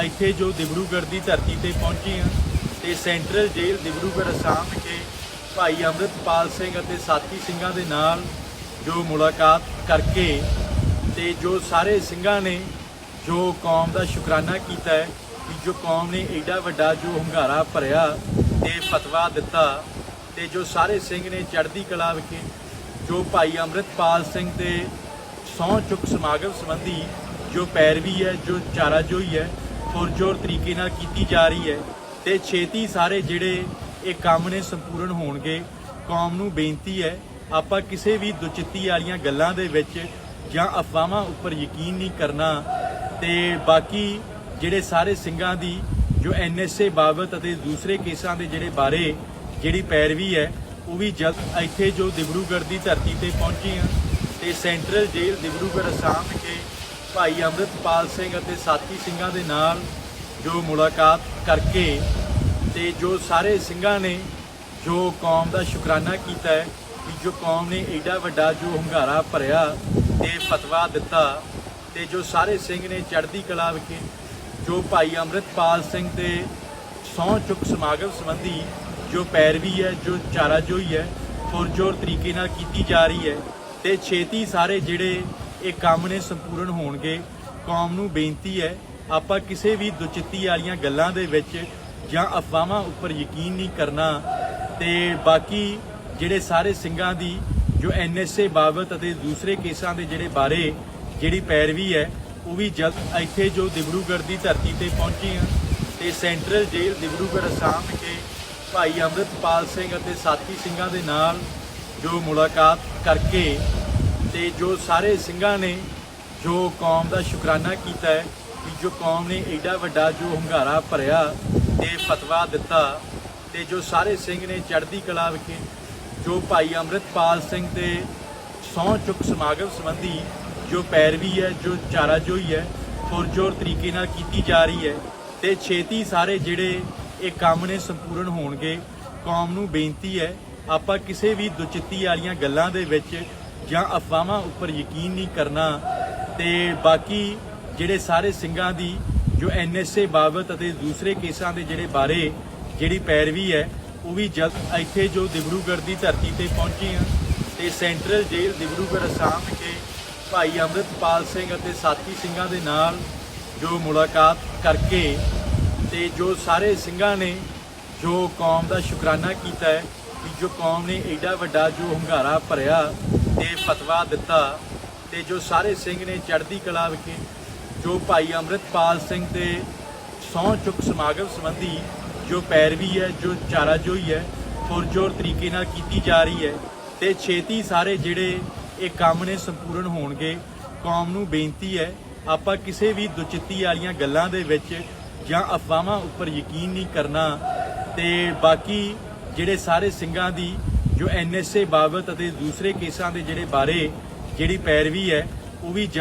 ਇੱਥੇ ਜੋ ਦਿਬਰੂਗੜ੍ਹ ਦੀ ਧਰਤੀ ਤੇ ਪਹੁੰਚੇ ਹਾਂ ਤੇ ਸੈਂਟਰਲ ਜੇਲ੍ਹ ਦਿਬੜੂਗੜ੍ਹ ਅਸਾਮ ਵਿਖੇ ਭਾਈ ਅੰਮ੍ਰਿਤਪਾਲ ਸਿੰਘ ਅਤੇ ਸਾਥੀ ਸਿੰਘਾਂ ਦੇ ਨਾਲ ਜੋ ਮੁਲਾਕਾਤ ਕਰਕੇ ਤੇ ਜੋ ਸਾਰੇ ਸਿੰਘਾਂ ਨੇ ਜੋ ਕੌਮ ਦਾ ਸ਼ੁਕਰਾਨਾ ਕੀਤਾ ਹੈ ਕਿ ਜੋ ਕੌਮ ਨੇ ਐਡਾ ਵੱਡਾ ਜੋ ਹੰਗਾਰਾ ਭਰਿਆ ਤੇ ਫਤਵਾ ਦਿੱਤਾ ਤੇ ਜੋ ਸਾਰੇ ਸਿੰਘ ਨੇ ਚੜ੍ਹਦੀ ਕਲਾ ਵਿਖੇ ਜੋ ਭਾਈ ਅੰਮ੍ਰਿਤਪਾਲ ਸਿੰਘ ਦੇ ਸਹੁੰ ਚੁੱਕ ਸਮਾਗਮ ਸੰਬੰਧੀ ਜੋ ਪੈਰਵੀ ਹੈ, ਜੋ ਚਾਰਾਜੋਈ ਹੈ ਪੁਰਜੋਰ ਤਰੀਕੇ ਨਾਲ ਕੀਤੀ ਜਾ ਰਹੀ ਹੈ ਤੇ ਛੇਤੀ ਸਾਰੇ ਜਿਹੜੇ ਇਹ ਕੰਮ ਨੇ ਸੰਪੂਰਨ ਹੋਣਗੇ। ਕੌਮ ਨੂੰ ਬੇਨਤੀ ਹੈ, ਆਪਾਂ ਕਿਸੇ ਵੀ ਦੁਚਿੱਤੀ ਵਾਲੀਆਂ ਗੱਲਾਂ ਦੇ ਵਿੱਚ ਜਾਂ ਅਫਵਾਹਾਂ ਉੱਪਰ ਯਕੀਨ ਨਹੀਂ ਕਰਨਾ ਤੇ ਬਾਕੀ ਜਿਹੜੇ ਸਾਰੇ ਸਿੰਘਾਂ ਦੀ ਜੋ ਐਨਐਸਏ ਬਾਬਤ ਅਤੇ ਦੂਸਰੇ ਕੇਸਾਂ ਦੇ ਜਿਹੜੇ ਬਾਰੇ ਜਿਹੜੀ ਪੈਰਵੀ ਹੈ, ਉਹ ਵੀ ਜਲਦ ਇੱਥੇ ਜੋ ਦਿਬੜੂਗੜ੍ਹ ਦੀ ਧਰਤੀ ਤੇ ਪਹੁੰਚੇ ਆ ਤੇ ਸੈਂਟਰਲ ਜੇਲ੍ਹ ਦਿਬੜੂਗੜ੍ਹ ਅਸਾਮ ਵਿਖੇ ਭਾਈ ਅੰਮ੍ਰਿਤਪਾਲ ਸਿੰਘ ਅਤੇ ਸਾਥੀ ਸਿੰਘਾਂ ਦੇ ਨਾਲ ਜੋ ਮੁਲਾਕਾਤ ਕਰਕੇ ਤੇ ਜੋ ਸਾਰੇ ਸਿੰਘਾਂ ਨੇ ਜੋ ਕੌਮ ਦਾ ਸ਼ੁਕਰਾਨਾ ਕੀਤਾ ਹੈ ਕਿ ਜੋ ਕੌਮ ਨੇ ਐਡਾ ਵੱਡਾ ਜੋ ਹੰਗਾਰਾ ਭਰਿਆ ਤੇ ਫਤਵਾ ਦਿੱਤਾ ਤੇ ਜੋ ਸਾਰੇ ਸਿੰਘ ਨੇ ਚੜ੍ਹਦੀ ਕਲਾ ਵਿਖੇ ਜੋ ਭਾਈ ਅੰਮ੍ਰਿਤਪਾਲ ਸਿੰਘ ਦੇ ਸਹੁੰ ਚੁੱਕ ਸਮਾਗਮ ਸੰਬੰਧੀ ਜੋ ਪੈਰਵੀ ਹੈ, ਜੋ ਚਾਰਾਜੋਈ ਹੈ ਪੁਰਜੋਰ ਤਰੀਕੇ ਨਾਲ ਕੀਤੀ ਜਾ ਰਹੀ ਹੈ ਤੇ ਛੇਤੀ ਸਾਰੇ ਜਿਹੜੇ ਇਹ ਕੰਮ ਨੇ ਸੰਪੂਰਨ ਹੋਣਗੇ। ਕੌਮ ਨੂੰ ਬੇਨਤੀ ਹੈ, ਆਪਾਂ ਕਿਸੇ ਵੀ ਦੁਚਿੱਤੀ ਵਾਲੀਆਂ ਗੱਲਾਂ ਦੇ ਵਿੱਚ ਜਾਂ ਅਫਵਾਹਾਂ ਉੱਪਰ ਯਕੀਨ ਨਹੀਂ ਕਰਨਾ। ਤੇ ਬਾਕੀ ਜਿਹੜੇ ਸਾਰੇ ਸਿੰਘਾਂ ਦੀ, ਜੋ ਐਨਐਸਏ ਬਾਬਤ ਅਤੇ ਦੂਸਰੇ ਕੇਸਾਂ ਦੇ ਜਿਹੜੇ ਬਾਰੇ ਜਿਹੜੀ ਪੈਰਵੀ ਹੈ, ਉਹ ਵੀ ਜਲਦ ਇੱਥੇ ਜੋ ਦਿਬੜੂਗੜ੍ਹ ਦੀ ਧਰਤੀ ਤੇ ਪਹੁੰਚੀ ਹਾਂ ਤੇ ਸੈਂਟਰਲ ਜੇਲ੍ਹ ਦਿਬੜੂਗੜ੍ਹ ਅਸਾਮ ਵਿਖੇ ਭਾਈ ਅੰਮ੍ਰਿਤਪਾਲ ਸਿੰਘ ਅਤੇ ਸਾਥੀ ਸਿੰਘਾਂ ਦੇ ਨਾਲ ਜੋ ਮੁਲਾਕਾਤ ਕਰਕੇ ਤੇ ਜੋ ਸਾਰੇ ਸਿੰਘਾਂ ਨੇ ਜੋ ਕੌਮ ਦਾ ਸ਼ੁਕਰਾਨਾ ਕੀਤਾ ਹੈ ਕਿ ਜੋ ਕੌਮ ਨੇ ਐਡਾ ਵੱਡਾ ਜੋ ਹੰਗਾਰਾ ਭਰਿਆ ਤੇ ਫਤਵਾ ਦਿੱਤਾ ਤੇ ਜੋ ਸਾਰੇ ਸਿੰਘ ਨੇ ਚੜ੍ਹਦੀ ਕਲਾ ਵਿਖੇ ਜੋ ਭਾਈ ਅੰਮ੍ਰਿਤਪਾਲ ਸਿੰਘ ਦੇ ਸਹੁੰ ਚੁੱਕ ਸਮਾਗਮ ਸੰਬੰਧੀ ਜੋ ਪੈਰਵੀ ਹੈ, ਜੋ ਚਾਰਾਜੋਈ ਹੈ, ਪੁਰਜੋਰ ਤਰੀਕੇ ਨਾਲ ਕੀਤੀ ਜਾ ਰਹੀ ਹੈ ਤੇ ਛੇਤੀ ਸਾਰੇ ਜਿਹੜੇ ਇਹ ਕੰਮ ਨੇ ਸੰਪੂਰਨ ਹੋਣਗੇ। ਕੌਮ ਨੂੰ ਬੇਨਤੀ ਹੈ, ਆਪਾਂ ਕਿਸੇ ਵੀ ਦੁਚਿੱਤੀ ਵਾਲੀਆਂ ਗੱਲਾਂ ਦੇ ਵਿੱਚ ਜਾਂ ਅਫਵਾਹਾਂ ਉੱਪਰ ਯਕੀਨ ਨਹੀਂ ਕਰਨਾ ਤੇ ਬਾਕੀ ਜਿਹੜੇ ਸਾਰੇ ਸਿੰਘਾਂ ਦੀ ਜੋ ਐਨਐਸਏ ਬਾਬਤ ਅਤੇ ਦੂਸਰੇ ਕੇਸਾਂ ਦੇ ਜਿਹੜੇ ਬਾਰੇ ਜਿਹੜੀ ਪੈਰਵੀ ਹੈ, ਉਹ ਵੀ ਜਲਦ ਇੱਥੇ ਜੋ ਦਿਬੜੂਗੜ੍ਹ ਦੀ ਧਰਤੀ ਤੇ ਪਹੁੰਚੀ ਆ ਤੇ ਸੈਂਟਰਲ ਜੇਲ੍ਹ ਦਿਬੜੂਗੜ੍ਹ ਅਸਾਮ ਵਿਖੇ ਭਾਈ ਅੰਮ੍ਰਿਤਪਾਲ ਸਿੰਘ ਅਤੇ ਸਾਥੀ ਸਿੰਘਾਂ ਦੇ ਨਾਲ ਜੋ ਮੁਲਾਕਾਤ ਕਰਕੇ ਤੇ ਜੋ ਸਾਰੇ ਸਿੰਘਾਂ ਨੇ ਜੋ ਕੌਮ ਦਾ ਸ਼ੁਕਰਾਨਾ ਕੀਤਾ ਹੈ ਕਿ ਜੋ ਕੌਮ ਨੇ ਐਡਾ ਵੱਡਾ ਜੋ ਹੰਗਾਰਾ ਭਰਿਆ ਤੇ ਫਤਵਾ ਦਿੱਤਾ ਤੇ ਜੋ ਸਾਰੇ ਸਿੰਘ ਨੇ ਚੜ੍ਹਦੀ ਕਲਾ ਵਿਖੇ, ਜੋ ਭਾਈ ਅੰਮ੍ਰਿਤਪਾਲ ਸਿੰਘ ਦੇ ਸਹੁੰ ਚੁੱਕ ਸਮਾਗਮ ਸੰਬੰਧੀ ਜੋ ਪੈਰਵੀ ਹੈ, ਜੋ ਚਾਰਾਜੋਈ ਹੈ, ਪੁਰਜੋਰ ਤਰੀਕੇ ਨਾਲ ਕੀਤੀ ਜਾ ਰਹੀ ਹੈ ਤੇ ਛੇਤੀ ਸਾਰੇ ਜਿਹੜੇ ਇਹ ਕੰਮ ਨੇ ਸੰਪੂਰਨ ਹੋਣਗੇ, ਕੌਮ ਨੂੰ ਬੇਨਤੀ ਹੈ, ਆਪਾਂ ਕਿਸੇ ਵੀ ਦੁਚਿੱਤੀ ਵਾਲੀਆਂ ਗੱਲਾਂ ਦੇ ਵਿੱਚ ਜਾਂ ਅਫਵਾਹਾਂ ਉੱਪਰ ਯਕੀਨ ਨਹੀਂ ਕਰਨਾ ਤੇ ਬਾਕੀ ਜਿਹੜੇ ਸਾਰੇ ਸਿੰਘਾਂ ਦੀ ਜੋ ਐਨਐਸਏ ਬਾਬਤ ਅਤੇ ਦੂਸਰੇ ਕੇਸਾਂ ਦੇ ਜਿਹੜੇ ਬਾਰੇ ਜਿਹੜੀ ਪੈਰਵੀ ਹੈ, ਉਹ ਵੀ ਜਲਦ